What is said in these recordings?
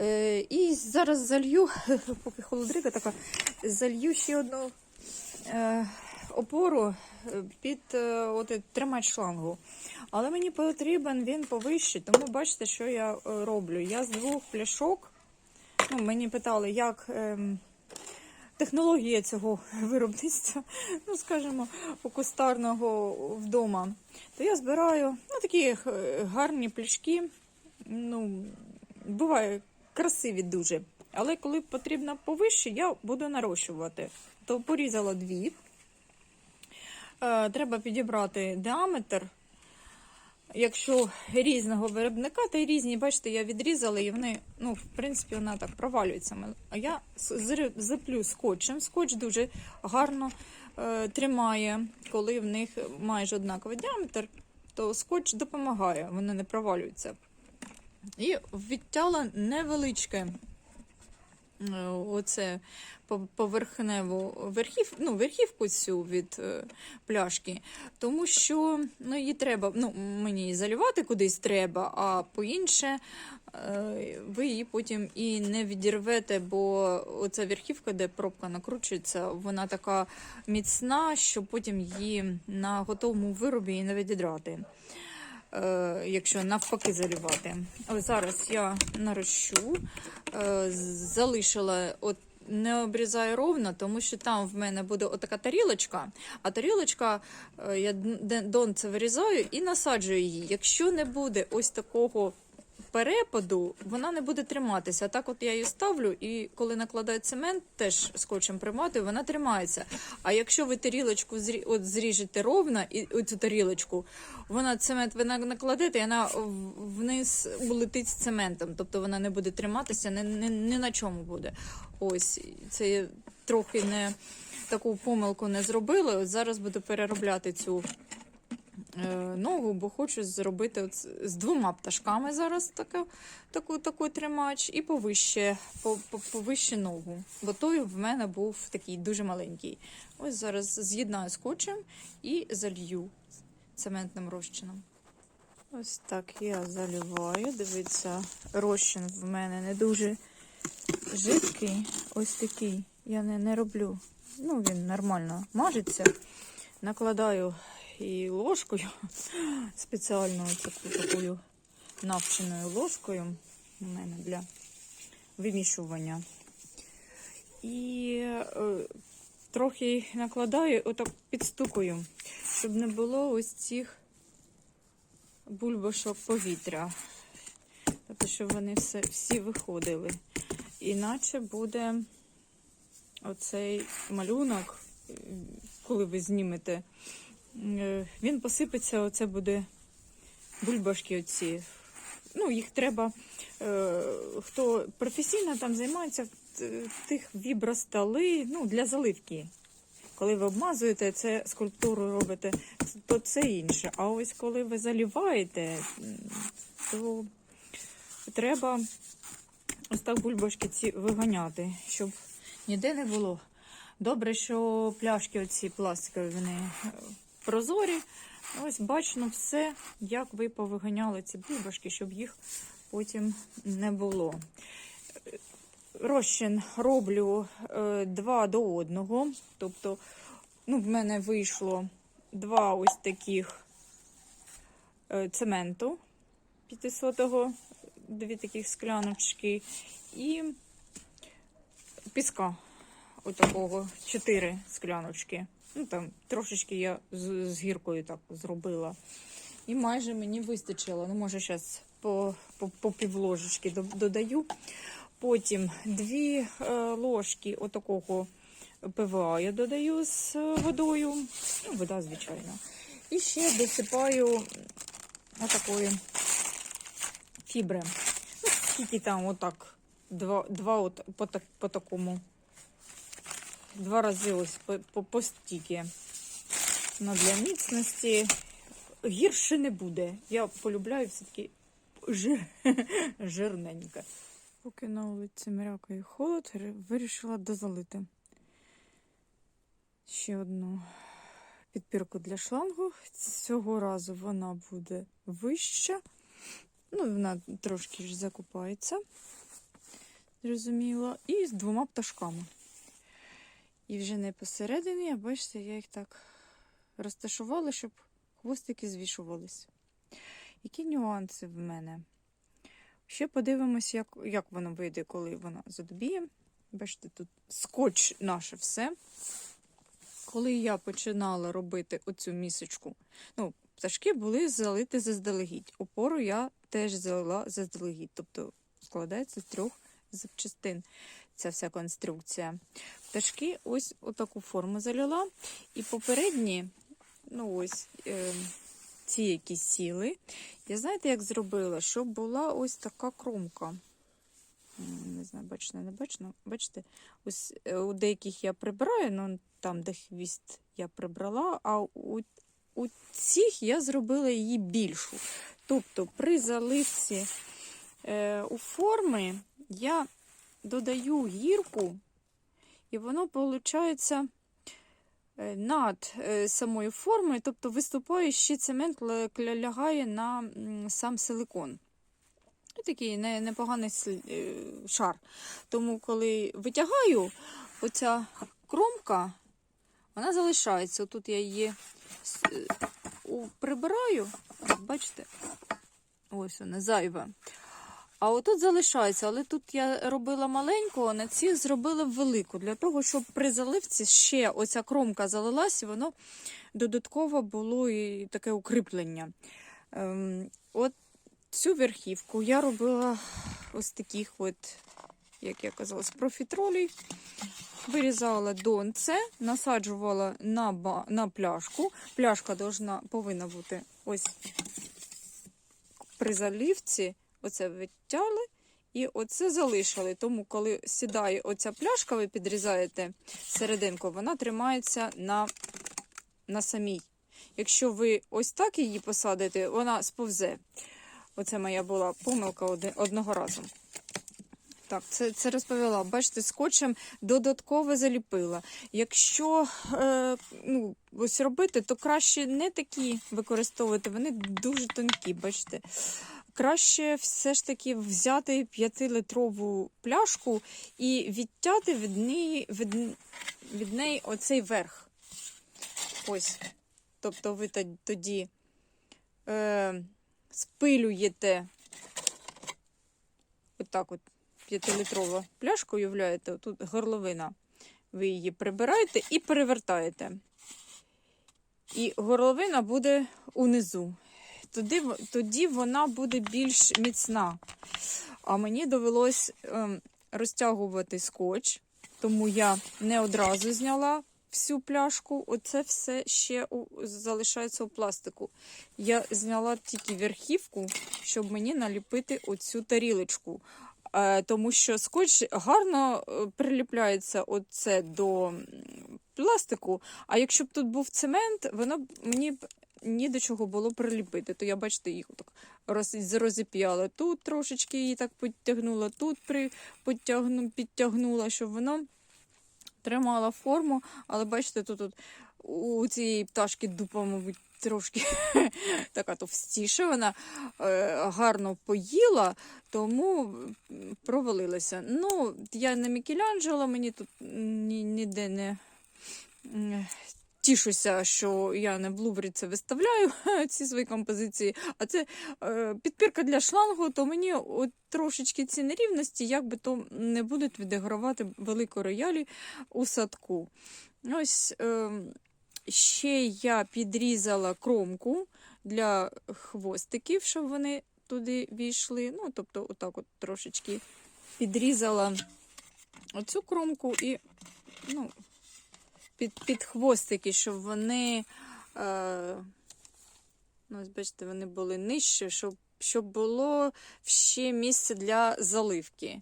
Е, і зараз залью, поки холодрика така, залью ще одну е, опору е, під от, тримач шлангу. Але мені потрібен він повище, тому бачите, що я роблю. Я з двох пляшок. Ну, мені питали, як ем, технологія цього виробництва, ну, скажімо, кустарного вдома. То я збираю ну, такі гарні пляшки. Ну, буває красиві дуже. Але коли потрібно повище, я буду нарощувати. То порізала дві. Е, треба підібрати діаметр. Якщо різного виробника, то й різні, бачите, я відрізала, і вони, ну, в принципі, вона так провалюється. А я заплю скотчем. Скотч дуже гарно е, тримає, коли в них майже однаковий діаметр, то скотч допомагає, вони не провалюються. І відтяла невеличке е, оце поверхневу верхів, ну, верхівку цю від е, пляшки, тому що ну, її треба, ну, мені її заливати кудись треба, а по-інше, е, ви її потім і не відірвете, бо оця верхівка, де пробка накручується, вона така міцна, що потім її на готовому виробі і не відідрати якщо навпаки заливати. Ось зараз я нарощу, е, залишила от. Не обрізаю ровно, тому що там в мене буде отака тарілочка, а тарілочка е, я донце вирізаю і насаджую її. Якщо не буде ось такого перепаду, вона не буде триматися. Так от я її ставлю, і коли накладаю цемент, теж скотчем приматую, вона тримається. А якщо ви тарілочку от зріжете ровно, і оцю тарілочку, вона цемент ви на- накладете, і вона вниз улетить з цементом. Тобто вона не буде триматися, ні, ні, ні на чому буде. Ось це трохи не таку помилку не зробила. От зараз буду переробляти цю ногу, бо хочу зробити з двома пташками зараз таку, таку, таку тримач і повище, по, по, повище ногу. Бо той в мене був такий дуже маленький. Ось зараз з'єднаю скотчем і залью цементним розчином. Ось так я заливаю. Дивіться, розчин в мене не дуже жидкий. Ось такий. Я не, не роблю. Ну, він нормально мажеться. Накладаю і ложкою, спеціальною такою навченою ложкою у мене для вимішування. І е, трохи накладаю, отак підстукую, щоб не було ось цих бульбашок повітря. Тобто, щоб вони все, всі виходили. Іначе буде оцей малюнок, коли ви знімете, він посипеться, оце буде бульбашки оці. Ну, їх треба, е, хто професійно там займається, тих вібростоли, ну, для заливки. Коли ви обмазуєте це скульптуру робите, то це інше. А ось коли ви заліваєте, то треба ось так бульбашки ці виганяти, щоб ніде не було. Добре, що пляшки оці пластикові вони е, прозорі. Ось бачно все, як ви повиганяли ці бульбашки, щоб їх потім не було. Розчин роблю е, два до одного. Тобто, ну, в мене вийшло два ось таких е, цементу 500-го, дві таких скляночки і піска отакого, чотири скляночки. Ну там трошечки я з, з гіркою так зробила. І майже мені вистачило. Ну, може, зараз по, по, по півложечки додаю. Потім дві е, ложки отакого ПВА я додаю з водою. Ну, вода, звичайно. І ще досипаю отакої фібри. Ну, скільки там отак. Два, два от, по, по такому. Два рази ось по, по. Ну, для міцності гірше не буде. Я полюбляю все-таки жир, жирненьке. Поки на вулиці мрякає холод, вирішила дозалити ще одну підпірку для шлангу. Цього разу вона буде вища. Ну, вона трошки ж закупається. зрозуміло, і з двома пташками. І вже не посередині, а бачите, я їх так розташувала, щоб хвостики звішувались. Які нюанси в мене? Ще подивимось, як, як воно вийде, коли вона задобіє. Бачите, тут скотч наше все. Коли я починала робити оцю місочку, ну, пташки були залиті заздалегідь. Опору я теж залила заздалегідь. Тобто складається з трьох запчастин ця вся конструкція. Пташки ось отаку форму залила. І попередні, ну ось е, ці, які сіли. Я знаєте, як зробила? Щоб була ось така кромка. Не знаю, бачно, не бачно. Бачите, ось е, у деяких я прибираю, ну там, де хвіст я прибрала, а у, у цих я зробила її більшу. Тобто при заливці е, у форми я додаю гірку, і воно виходить над е, самою формою, тобто виступає ще цемент ля- ля- лягає на сам силикон. І такий непоганий е, шар. Тому, коли витягаю, оця кромка, вона залишається. Тут я її е, прибираю, бачите, ось вона зайва. А отут залишається, але тут я робила маленьку, а на ці зробила велику, для того, щоб при заливці ще оця кромка залилась, і воно додатково було і таке укріплення. Ем, от цю верхівку я робила ось таких, от, як я казала, з профітролей. Вирізала донце, насаджувала на, на пляшку. Пляшка должна, повинна бути ось при заливці. Оце витягли і оце залишили. Тому, коли сідає оця пляшка, ви підрізаєте серединку, вона тримається на, на самій. Якщо ви ось так її посадите, вона сповзе. Оце моя була помилка одного разу. Так, це, це розповіла. Бачите, скотчем додатково заліпила. Якщо е, ну, ось робити, то краще не такі використовувати, вони дуже тонкі, бачите. Краще все ж таки взяти 5-литрову пляшку і відтяти від неї, від, від неї оцей верх. Ось. Тобто ви тоді е, спилюєте отак от 5-литрова пляшка, уявляєте, тут горловина. Ви її прибираєте і перевертаєте. І горловина буде унизу. Тоді, тоді вона буде більш міцна. А мені довелось ем, розтягувати скотч, тому я не одразу зняла всю пляшку. Оце все ще у, залишається у пластику. Я зняла тільки верхівку, щоб мені наліпити оцю тарілочку. Е, тому що скотч гарно е, приліпляється оце до пластику. А якщо б тут був цемент, воно б мені б ні до чого було приліпити. То я, бачите, їх так роз, розіп'яла. Тут трошечки її так підтягнула, тут при, підтягну, підтягнула, щоб воно тримало форму. Але бачите, тут, тут у цієї пташки дупа, мабуть, трошки така товстіша. Вона е, гарно поїла, тому провалилася. Ну, я не Мікеланджело, мені тут ні, ніде не. Тішуся, що я не в Луврі це виставляю ці свої композиції, а це е, підпірка для шлангу, то мені от трошечки ці нерівності, якби то не будуть відігравати велико роялі у садку. Ось е, ще я підрізала кромку для хвостиків, щоб вони туди війшли. Ну, тобто, отак от трошечки підрізала оцю кромку і ну, під, під хвостики, щоб вони, е, ну, бачите, вони були нижче, щоб, щоб було ще місце для заливки.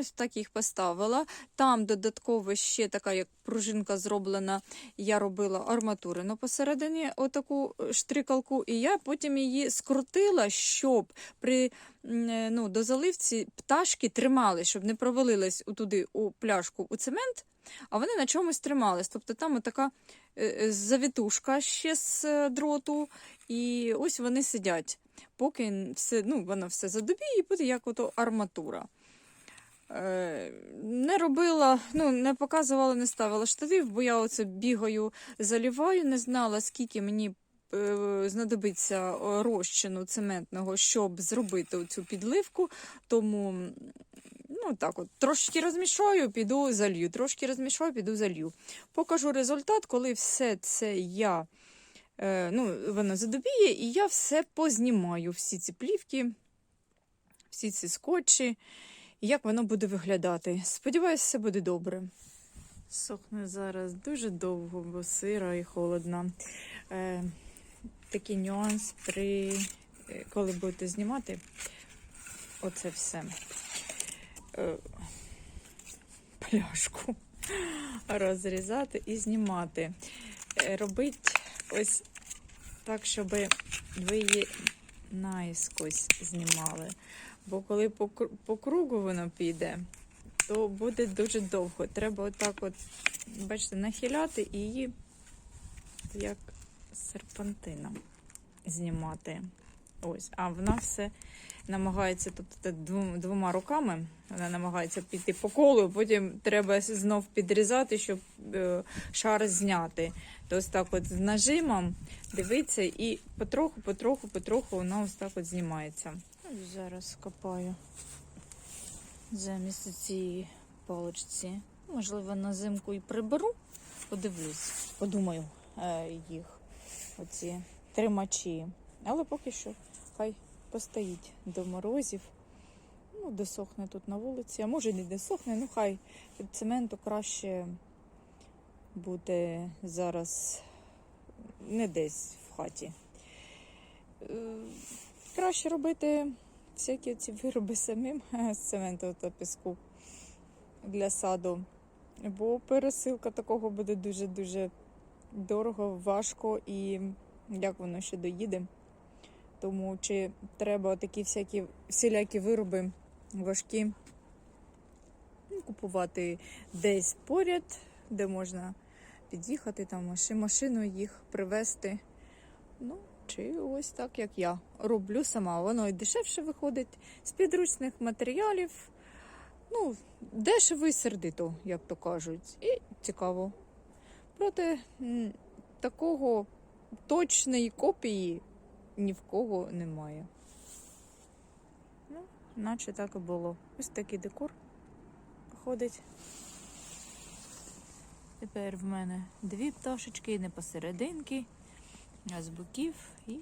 Ось так їх поставила. Там додатково ще така, як пружинка зроблена, я робила арматурину посередині отаку штрикалку, і я потім її скрутила, щоб при е, ну, до заливці пташки тримали, щоб не провалились туди у пляшку у цемент, а вони на чомусь тримались. Тобто там така завітушка ще з е, дроту, і ось вони сидять, поки все, ну, воно все задубіє і буде як ото арматура. Е, Не робила, ну не показувала, не ставила штатив, бо я оце бігаю, заліваю, не знала, скільки мені е, знадобиться е, розчину цементного, щоб зробити цю підливку. Тому ну так от, трошки розмішаю, піду залью, трошки розмішаю, піду залью. Покажу результат, коли все це я ну, воно задобіє, і я все познімаю, всі ці плівки, всі ці скотчі як воно буде виглядати. Сподіваюся, все буде добре. Сохне зараз дуже довго, бо сира і холодно. Е, такий нюанс при е, коли будете знімати оце все. Е, пляшку розрізати і знімати. Е, робить ось так, щоб ви її наїскось знімали. Бо коли по, кругу воно піде, то буде дуже довго. Треба отак от, бачите, нахиляти і її як серпантином знімати. Ось, а вона все намагається тут двома руками, вона намагається піти по колу, потім треба знов підрізати, щоб е, шар зняти. То ось так от з нажимом дивиться і потроху, потроху, потроху вона ось так от знімається. Ось Зараз копаю замість цієї паличці. Можливо, на зимку і приберу. Подивлюсь, подумаю е, їх, оці тримачі. Але поки що хай постоїть до морозів. Ну, досохне тут на вулиці, а може не досохне, ну хай від цементу краще буде зараз не десь в хаті. Е, Краще робити всякі ці вироби самим з цементу та піску для саду. Бо пересилка такого буде дуже-дуже дорого, важко і як воно ще доїде. Тому чи треба такі всякі всілякі вироби важкі купувати десь поряд, де можна під'їхати, там машиною їх привезти. Ну, чи ось так, як я роблю сама. Воно і дешевше виходить з підручних матеріалів. Ну, дешево і сердито, як то кажуть. І цікаво. Проте такого точної копії ні в кого немає. Ну, наче так і було. Ось такий декор виходить. Тепер в мене дві пташечки, не посерединки, з боків і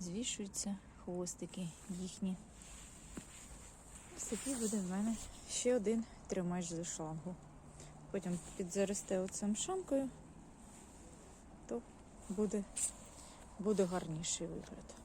звішуються хвостики їхні. Ось такий буде в мене ще один тримач за шлангу. Потім підзаросте оцим шамкою, то буде, буде гарніший вигляд.